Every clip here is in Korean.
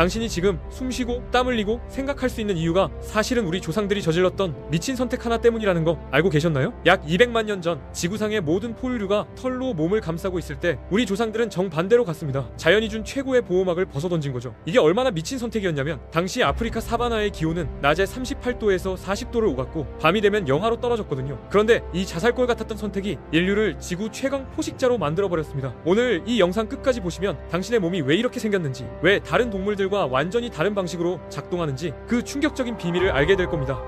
당신이 지금 숨쉬고 땀 흘리고 생각할 수 있는 이유가 사실은 우리 조상들이 저질렀던 미친 선택 하나 때문이라는 거 알고 계셨나요? 약 200만 년 전 지구상의 모든 포유류가 털로 몸을 감싸고 있을 때 우리 조상들은 정반대로 갔습니다. 자연이 준 최고의 보호막을 벗어던진 거죠. 이게 얼마나 미친 선택이었냐면 당시 아프리카 사바나의 기온은 낮에 38도에서 40도를 오갔고 밤이 되면 영하로 떨어졌거든요. 그런데 이 자살골 같았던 선택이 인류를 지구 최강 포식자로 만들어 버렸습니다. 오늘 이 영상 끝까지 보시면 당신의 몸이 왜 이렇게 생겼는지, 왜 다른 동물들과 완전히 다른 방식으로 작동하는지 그 충격적인 비밀을 알게 될 겁니다.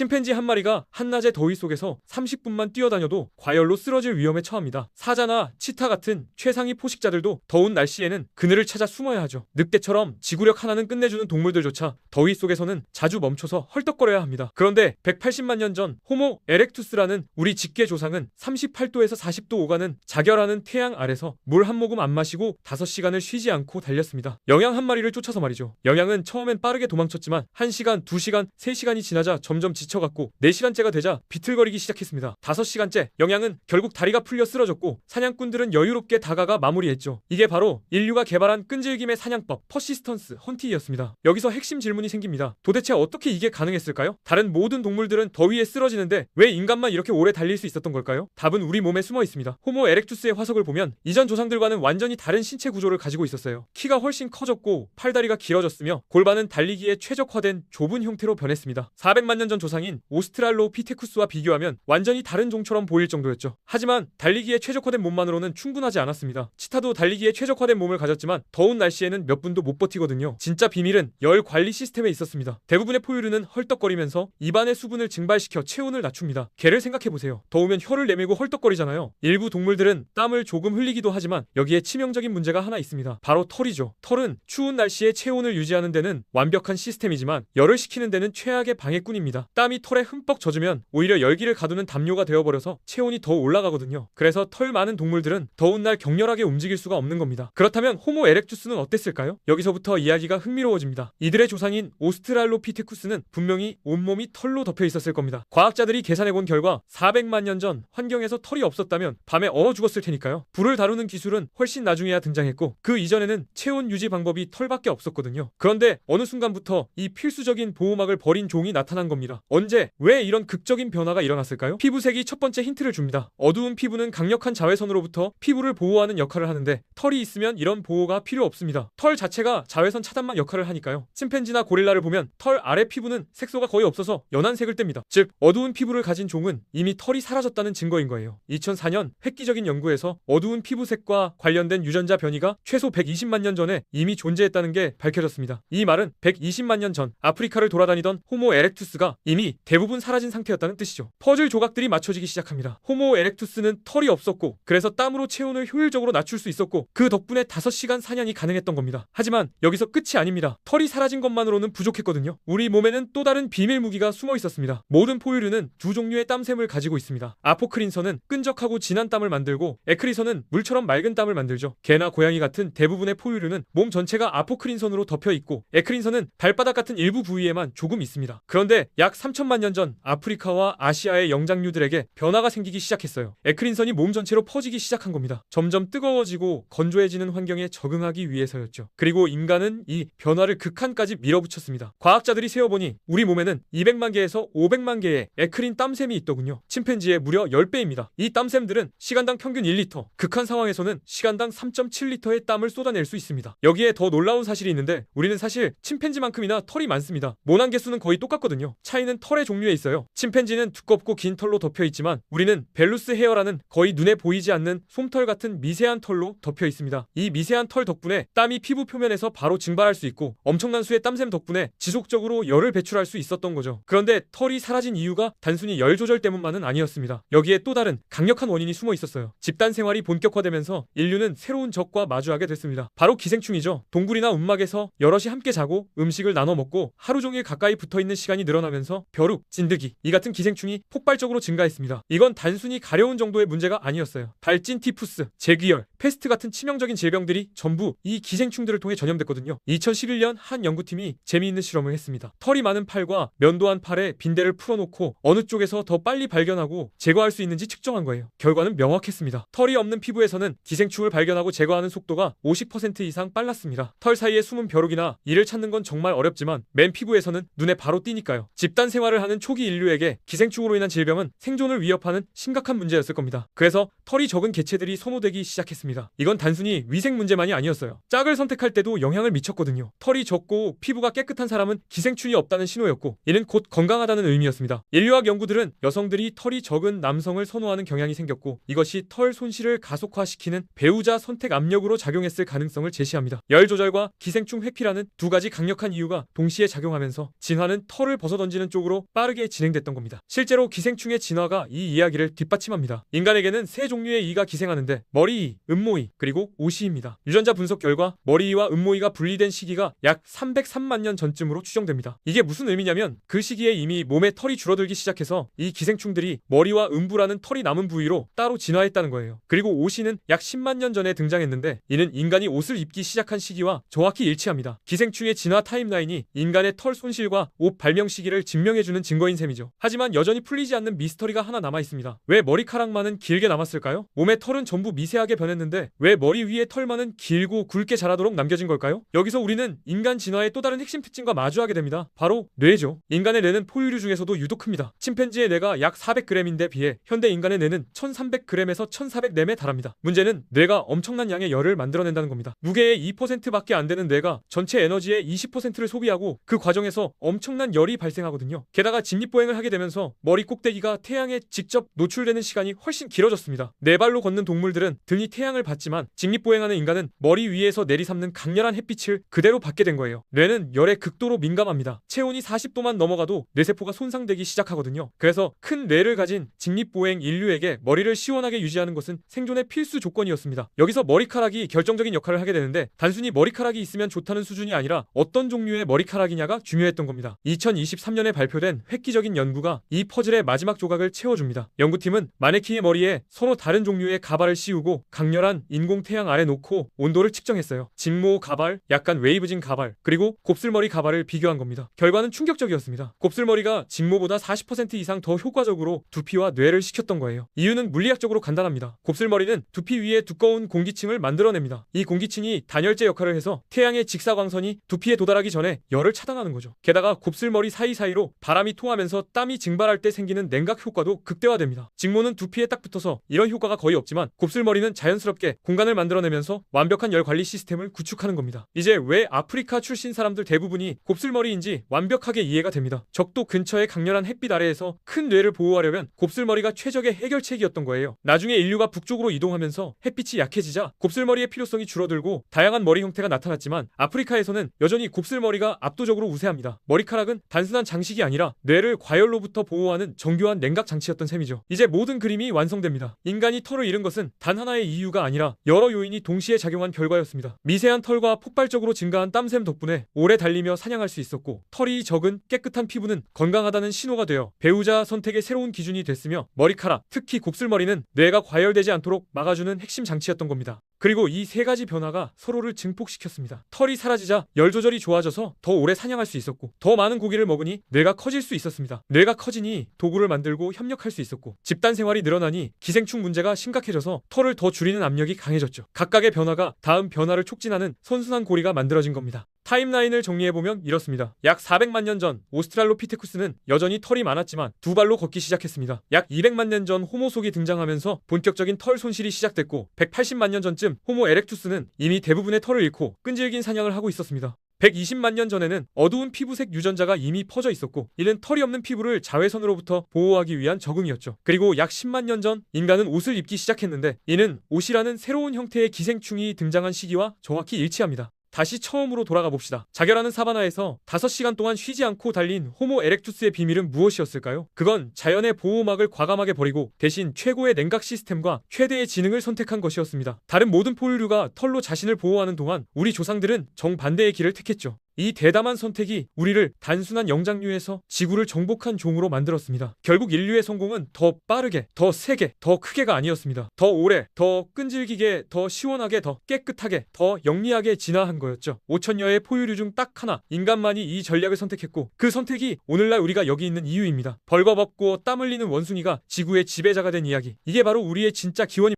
침팬지 한 마리가 한낮의 더위 속에서 30분만 뛰어다녀도 과열로 쓰러질 위험에 처합니다. 사자나 치타 같은 최상위 포식자들도 더운 날씨에는 그늘을 찾아 숨어야 하죠. 늑대처럼 지구력 하나는 끝내주는 동물들조차 더위 속에서는 자주 멈춰서 헐떡거려야 합니다. 그런데 180만 년 전 호모 에렉투스라는 우리 직계 조상은 38도에서 40도 오가는 자결하는 태양 아래서 물 한 모금 안 마시고 5시간을 쉬지 않고 달렸습니다. 영양 한 마리를 쫓아서 말이죠. 영양은 처음엔 빠르게 도망쳤지만 1시간, 2시간, 3시간이 지나자 점점 지쳐 갔고 4시간째가 되자 비틀거리기 시작했습니다. 5시간째 영양은 결국 다리가 풀려 쓰러졌고 사냥꾼들은 여유롭게 다가가 마무리했죠. 이게 바로 인류가 개발한 끈질김의 사냥법 퍼시스턴스 헌티였습니다. 여기서 핵심 질문이 생깁니다. 도대체 어떻게 이게 가능했을까요? 다른 모든 동물들은 더위에 쓰러지는데 왜 인간만 이렇게 오래 달릴 수 있었던 걸까요? 답은 우리 몸에 숨어 있습니다. 호모 에렉투스의 화석을 보면 이전 조상들과는 완전히 다른 신체 구조를 가지고 있었어요. 키가 훨씬 커졌고 팔다리가 길어졌으며 골반은 달리기에 최적화된 좁은 형태로 변했습니다. 400만 년 전 조상 인 오스트랄로피테쿠스와 비교하면 완전히 다른 종처럼 보일 정도였죠. 하지만 달리기에 최적화된 몸만으로는 충분하지 않았습니다. 치타도 달리기에 최적화된 몸을 가졌지만 더운 날씨에는 몇 분도 못 버티거든요. 진짜 비밀은 열 관리 시스템에 있었습니다. 대부분의 포유류는 헐떡거리면서 입안의 수분을 증발시켜 체온을 낮춥니다. 개를 생각해 보세요. 더우면 혀를 내밀고 헐떡거리잖아요. 일부 동물들은 땀을 조금 흘리기도 하지만 여기에 치명적인 문제가 하나 있습니다. 바로 털이죠. 털은 추운 날씨에 체온을 유지하는 데는 완벽한 시스템이지만 열을 식히는 데는 최악의 방해꾼입니다. 땀이 털에 흠뻑 젖으면 오히려 열기를 가두는 담요가 되어버려서 체온이 더 올라가거든요. 그래서 털 많은 동물들은 더운 날 격렬하게 움직일 수가 없는 겁니다. 그렇다면 호모 에렉투스는 어땠을까요? 여기서부터 이야기가 흥미로워집니다. 이들의 조상인 오스트랄로피테쿠스는 분명히 온몸이 털로 덮여 있었을 겁니다. 과학자들이 계산해 본 결과 400만 년 전 환경에서 털이 없었다면 밤에 얼어 죽었을 테니까요. 불을 다루는 기술은 훨씬 나중에야 등장했고 그 이전에는 체온 유지 방법이 털밖에 없었거든요. 그런데 어느 순간부터 이 필수적인 보호막을 버린 종이 나타난 겁니다. 언제 왜 이런 극적인 변화가 일어났을까요? 피부색이 첫 번째 힌트를 줍니다. 어두운 피부는 강력한 자외선으로부터 피부를 보호하는 역할을 하는데 털이 있으면 이런 보호가 필요 없습니다. 털 자체가 자외선 차단막 역할을 하니까요. 침팬지나 고릴라를 보면 털 아래 피부는 색소가 거의 없어서 연한 색을 뗍니다. 즉 어두운 피부를 가진 종은 이미 털이 사라졌다는 증거인 거예요. 2004년 획기적인 연구에서 어두운 피부색과 관련된 유전자 변이가 최소 120만 년 전에 이미 존재했다는 게 밝혀졌습니다. 이 말은 120만 년 전 아프리카를 돌아다니던 호모 에렉투스가 이미 대부분 사라진 상태였다는 뜻이죠. 퍼즐 조각들이 맞춰지기 시작합니다. 호모 에렉투스는 털이 없었고 그래서 땀으로 체온을 효율적으로 낮출 수 있었고 그 덕분에 5시간 사냥이 가능했던 겁니다. 하지만 여기서 끝이 아닙니다. 털이 사라진 것만으로는 부족했거든요. 우리 몸에는 또 다른 비밀 무기가 숨어 있었습니다. 모든 포유류는 두 종류의 땀샘을 가지고 있습니다. 아포크린선은 끈적하고 진한 땀을 만들고 에크리선은 물처럼 맑은 땀을 만들죠. 개나 고양이 같은 대부분의 포유류는 몸 전체가 아포크린선으로 덮여 있고 에크린선은 발바닥 같은 일부 부위에만 조금 있습니다. 그런데 약3 천만 년 전 아프리카와 아시아의 영장류들에게 변화가 생기기 시작했어요. 에크린선이 몸 전체로 퍼지기 시작한 겁니다. 점점 뜨거워지고 건조해지는 환경에 적응하기 위해서였죠. 그리고 인간은 이 변화를 극한까지 밀어붙였습니다. 과학자들이 세어보니 우리 몸에는 200만 개에서 500만 개의 에크린 땀샘이 있더군요. 침팬지의 무려 10배입니다. 이 땀샘들은 시간당 평균 1리터, 극한 상황에서는 시간당 3.7리터의 땀을 쏟아낼 수 있습니다. 여기에 더 놀라운 사실이 있는데 우리는 사실 침팬지만큼이나 털이 많습니다. 모낭 개수는 거의 똑같거든요. 차이는 털의 종류에 있어요. 침팬지는 두껍고 긴 털로 덮여 있지만 우리는 벨루스 헤어라는 거의 눈에 보이지 않는 솜털 같은 미세한 털로 덮여 있습니다. 이 미세한 털 덕분에 땀이 피부 표면에서 바로 증발할 수 있고 엄청난 수의 땀샘 덕분에 지속적으로 열을 배출할 수 있었던 거죠. 그런데 털이 사라진 이유가 단순히 열 조절 때문만은 아니었습니다. 여기에 또 다른 강력한 원인이 숨어 있었어요. 집단 생활이 본격화되면서 인류는 새로운 적과 마주하게 됐습니다. 바로 기생충이죠. 동굴이나 움막에서 여럿이 함께 자고 음식을 나눠 먹고 하루 종일 가까이 붙어 있는 시간이 늘어나면서 벼룩, 진드기 이 같은 기생충이 폭발적으로 증가했습니다. 이건 단순히 가려운 정도의 문제가 아니었어요. 발진 티푸스, 제귀열, 패스트 같은 치명적인 질병들이 전부 이 기생충들을 통해 전염됐거든요. 2011년 한 연구팀이 재미있는 실험을 했습니다. 털이 많은 팔과 면도한 팔에 빈대를 풀어놓고 어느 쪽에서 더 빨리 발견하고 제거할 수 있는지 측정한 거예요. 결과는 명확했습니다. 털이 없는 피부에서는 기생충을 발견하고 제거하는 속도가 50% 이상 빨랐습니다. 털 사이에 숨은 벼룩이나 이를 찾는 건 정말 어렵지만 맨 피부에서는 눈에 바로 띄니까요. 집단 생 활을 하는 초기 인류에게 기생충으로 인한 질병은 생존을 위협하는 심각한 문제였을 겁니다. 그래서 털이 적은 개체들이 소모되기 시작했습니다. 이건 단순히 위생 문제만이 아니었어요. 짝을 선택할 때도 영향을 미쳤거든요. 털이 적고 피부가 깨끗한 사람은 기생충이 없다는 신호였고 이는 곧 건강하다는 의미였습니다. 인류학 연구들은 여성들이 털이 적은 남성을 선호하는 경향이 생겼고 이것이 털 손실을 가속화시키는 배우자 선택 압력으로 작용했을 가능성을 제시합니다. 열 조절과 기생충 회피라는 두 가지 강력한 이유가 동시에 작용하면서 진화는 털을 벗어던지는 쪽으로 빠르게 진행됐던 겁니다. 실제로 기생충의 진화가 이 이야기를 뒷받침합니다. 인간에게는 세 종류의 이가 기생하는데 머리이, 음모이, 그리고 오시입니다. 유전자 분석 결과 머리이와 음모이가 분리된 시기가 약 303만 년 전쯤으로 추정됩니다. 이게 무슨 의미냐면 그 시기에 이미 몸에 털이 줄어들기 시작해서 이 기생충들이 머리와 음부라는 털이 남은 부위로 따로 진화했다는 거예요. 그리고 오시는 약 10만 년 전에 등장했는데 이는 인간이 옷을 입기 시작한 시기와 정확히 일치합니다. 기생충의 진화 타임라인이 인간의 털 손실과 옷 발명 시기를 증명 해주는 증거인 셈이죠. 하지만 여전히 풀리지 않는 미스터리가 하나 남아 있습니다. 왜 머리카락만은 길게 남았을까요? 몸의 털은 전부 미세하게 변했는데 왜 머리 위에 털만은 길고 굵게 자라도록 남겨진 걸까요? 여기서 우리는 인간 진화의 또 다른 핵심 특징과 마주하게 됩니다. 바로 뇌죠. 인간의 뇌는 포유류 중에서도 유독 큽니다. 침팬지의 뇌가 약 400g인데 비해 현대 인간의 뇌는 1300g에서 1400램에 달합니다. 문제는 뇌가 엄청난 양의 열을 만들어낸다는 겁니다. 무게의 2%밖에 안 되는 뇌가 전체 에너지의 20%를 소비하고 그 과정에서 엄청난 열이 발생하거든요. 게다가 직립보행을 하게 되면서 머리 꼭대기가 태양에 직접 노출되는 시간이 훨씬 길어졌습니다. 네 발로 걷는 동물들은 등이 태양을 받지만 직립보행하는 인간은 머리 위에서 내리삼는 강렬한 햇빛을 그대로 받게 된 거예요. 뇌는 열에 극도로 민감합니다. 체온이 40도만 넘어가도 뇌세포가 손상되기 시작하거든요. 그래서 큰 뇌를 가진 직립보행 인류에게 머리를 시원하게 유지하는 것은 생존의 필수 조건이었습니다. 여기서 머리카락이 결정적인 역할을 하게 되는데 단순히 머리카락이 있으면 좋다는 수준이 아니라 어떤 종류의 머리카락이냐가 중요했던 겁니다. 2023년에 발표 된 획기적인 연구가 이 퍼즐의 마지막 조각을 채워줍니다. 연구팀은 마네킹의 머리에 서로 다른 종류의 가발을 씌우고 강렬한 인공 태양 아래 놓고 온도를 측정했어요. 직모 가발, 약간 웨이브진 가발, 그리고 곱슬머리 가발을 비교한 겁니다. 결과는 충격적이었습니다. 곱슬머리가 직모보다 40% 이상 더 효과적으로 두피와 뇌를 식혔던 거예요. 이유는 물리학적으로 간단합니다. 곱슬머리는 두피 위에 두꺼운 공기층을 만들어냅니다. 이 공기층이 단열재 역할을 해서 태양의 직사광선이 두피에 도달하기 전에 열을 차단하는 거죠. 게다가 곱슬머리 사이사이로 바람이 통하면서 땀이 증발할 때 생기는 냉각 효과도 극대화됩니다. 직모는 두피에 딱 붙어서 이런 효과가 거의 없지만 곱슬머리는 자연스럽게 공간을 만들어내면서 완벽한 열 관리 시스템을 구축하는 겁니다. 이제 왜 아프리카 출신 사람들 대부분이 곱슬머리인지 완벽하게 이해가 됩니다. 적도 근처의 강렬한 햇빛 아래에서 큰 뇌를 보호하려면 곱슬머리가 최적의 해결책이었던 거예요. 나중에 인류가 북쪽으로 이동하면서 햇빛이 약해지자 곱슬머리의 필요성이 줄어들고 다양한 머리 형태가 나타났지만 아프리카에서는 여전히 곱슬머리가 압도적으로 우세합니다. 머리카락은 단순한 장식이 아니라 뇌를 과열로부터 보호하는 정교한 냉각 장치였던 셈이죠. 이제 모든 그림이 완성됩니다. 인간이 털을 잃은 것은 단 하나의 이유가 아니라 여러 요인이 동시에 작용한 결과였습니다. 미세한 털과 폭발적으로 증가한 땀샘 덕분에 오래 달리며 사냥할 수 있었고 털이 적은 깨끗한 피부는 건강하다는 신호가 되어 배우자 선택의 새로운 기준이 됐으며 머리카락, 특히 곱슬머리는 뇌가 과열되지 않도록 막아주는 핵심 장치였던 겁니다. 그리고 이 세 가지 변화가 서로를 증폭시켰습니다. 털이 사라지자 열 조절이 좋아져서 더 오래 사냥할 수 있었고 더 많은 고기를 먹으니 뇌가 커질 수 있었습니다. 뇌가 커지니 도구를 만들고 협력할 수 있었고 집단 생활이 늘어나니 기생충 문제가 심각해져서 털을 더 줄이는 압력이 강해졌죠. 각각의 변화가 다음 변화를 촉진하는 선순환 고리가 만들어진 겁니다. 타임라인을 정리해보면 이렇습니다. 약 400만 년 전 오스트랄로피테쿠스는 여전히 털이 많았지만 두 발로 걷기 시작했습니다. 약 200만 년 전 호모속이 등장하면서 본격적인 털 손실이 시작됐고 180만 년 전쯤 호모 에렉투스는 이미 대부분의 털을 잃고 끈질긴 사냥을 하고 있었습니다. 120만 년 전에는 어두운 피부색 유전자가 이미 퍼져 있었고 이는 털이 없는 피부를 자외선으로부터 보호하기 위한 적응이었죠. 그리고 약 10만 년 전 인간은 옷을 입기 시작했는데 이는 옷이라는 새로운 형태의 기생충이 등장한 시기와 정확히 일치합니다. 다시 처음으로 돌아가 봅시다. 자결하는 사바나에서 5시간 동안 쉬지 않고 달린 호모 에렉투스의 비밀은 무엇이었을까요? 그건 자연의 보호막을 과감하게 버리고 대신 최고의 냉각 시스템과 최대의 지능을 선택한 것이었습니다. 다른 모든 포유류가 털로 자신을 보호하는 동안 우리 조상들은 정반대의 길을 택했죠. 이 대담한 선택이 우리를 단순한 영장류에서 지구를 정복한 종으로 만들었습니다. 결국 인류의 성공은 더 빠르게, 더 세게, 더 크게가 아니었습니다. 더 오래, 더 끈질기게, 더 시원하게, 더 깨끗하게, 더 영리하게 진화한 거였죠. 5천여의 포유류 중 딱 하나, 인간만이 이 전략을 선택했고 그 선택이 오늘날 우리가 여기 있는 이유입니다. 벌거벗고 땀 흘리는 원숭이가 지구의 지배자가 된 이야기. 이게 바로 우리의 진짜 기원입니다.